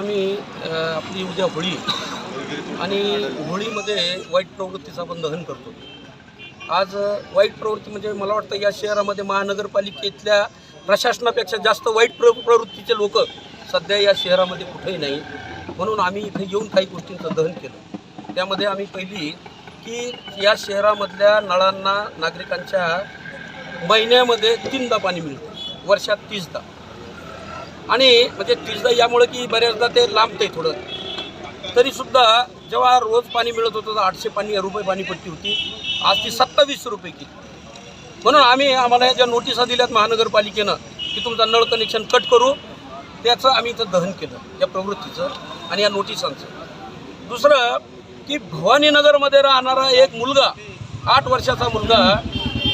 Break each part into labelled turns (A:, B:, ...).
A: आम्ही आपली उद्या होळी आणि होळीमध्ये वाईट प्रवृत्तीचं आपण दहन करतो. आज वाईट प्रवृत्ती म्हणजे मला वाटतं या शहरामध्ये महानगरपालिकेतल्या प्रशासनापेक्षा जास्त वाईट प्र प्रवृत्तीचे लोक सध्या या शहरामध्ये कुठेही नाही. म्हणून आम्ही इथे येऊन काही गोष्टींचं दहन केलं. त्यामध्ये आम्ही पहिली की या शहरामधल्या नळांना नागरिकांच्या महिन्यामध्ये तीनदा पाणी मिळतं. वर्षात तीसदा. आणि म्हणजे तिचदा यामुळे की बऱ्याचदा ते लांबते थोडं. तरीसुद्धा जेव्हा रोज पाणी मिळत होतं तर आठशे पाणी रुपये पाणीपट्टी होती. आज ती सत्तावीस रुपये की म्हणून आम्ही आम्हाला या ज्या नोटिसा दिल्यात महानगरपालिकेनं की तुमचा नळ कनेक्शन कट करू त्याचं आम्ही इथं दहन केलं या प्रवृत्तीचं आणि या नोटिसांचं. दुसरं की भवानीनगरमध्ये राहणारा एक मुलगा आठ वर्षाचा मुलगा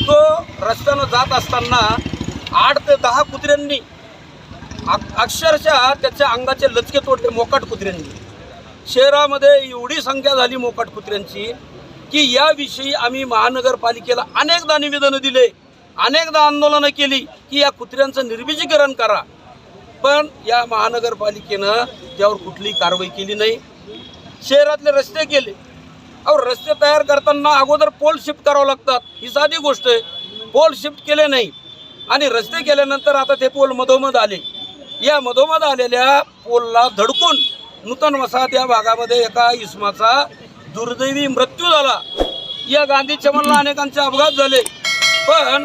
A: तो रस्त्यानं जात असताना आठ ते दहा कुत्र्यांनी अक्षरशः त्याच्या अंगाचे लचके तोडले मोकाट कुत्र्यांनी. शहरामध्ये एवढी संख्या झाली मोकाट कुत्र्यांची की याविषयी आम्ही महानगरपालिकेला अनेकदा निवेदनं दिले अनेकदा आंदोलनं केली की या कुत्र्यांचं निर्बीजीकरण करा. पण या महानगरपालिकेनं त्यावर कुठलीही कारवाई केली नाही. शहरातले रस्ते केले. अहो रस्ते तयार करताना अगोदर पोल शिफ्ट करावं लागतात. ही साधी गोष्ट आहे. पोल शिफ्ट केले नाही. आणि रस्ते केल्यानंतर आता ते पोल मधोमध आले. या मधोमध आलेल्या पोलला धडकून नूतन वसाहत या भागामध्ये एका इस्माचा दुर्दैवी मृत्यू झाला. या गांधी चमनला अनेकांचे अपघात झाले. पण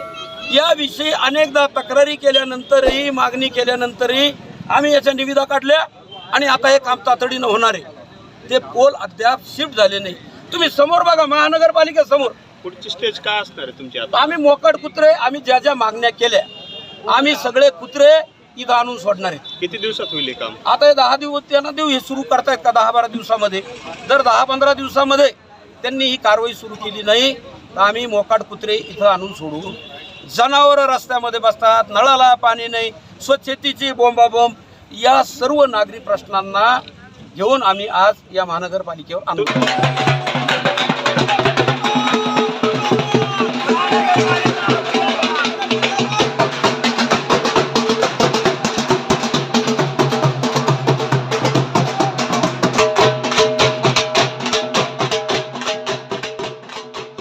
A: याविषयी अनेकदा तक्रारी केल्यानंतरही मागणी केल्यानंतरही आम्ही याच्या निविदा काढल्या आणि आता हे काम तातडीनं होणार आहे. ते पोल अद्याप शिफ्ट झाले नाही. तुम्ही समोर बघा महानगरपालिकेसमोर.
B: पुढची स्टेज काय असणार आहे तुमची आता?
A: आम्ही मोकट कुत्रे आम्ही ज्या ज्या मागण्या केल्या आम्ही सगळे कुत्रे इथं आणून सोडणार आहेत.
B: किती दिवसात होईल हे काम?
A: आता हे दहा दिवस त्यांना देऊ हे सुरू करतायत का दहा बारा दिवसामध्ये? जर दहा पंधरा दिवसामध्ये त्यांनी ही कारवाई सुरू केली नाही तर आम्ही मोकाट कुत्रे इथं आणून सोडू. जनावरं रस्त्यामध्ये बसतात नळाला पाणी नाही स्वच्छतेची बोंबाबोंब या सर्व नागरी प्रश्नांना घेऊन आम्ही आज या महानगरपालिकेवर आंदोलन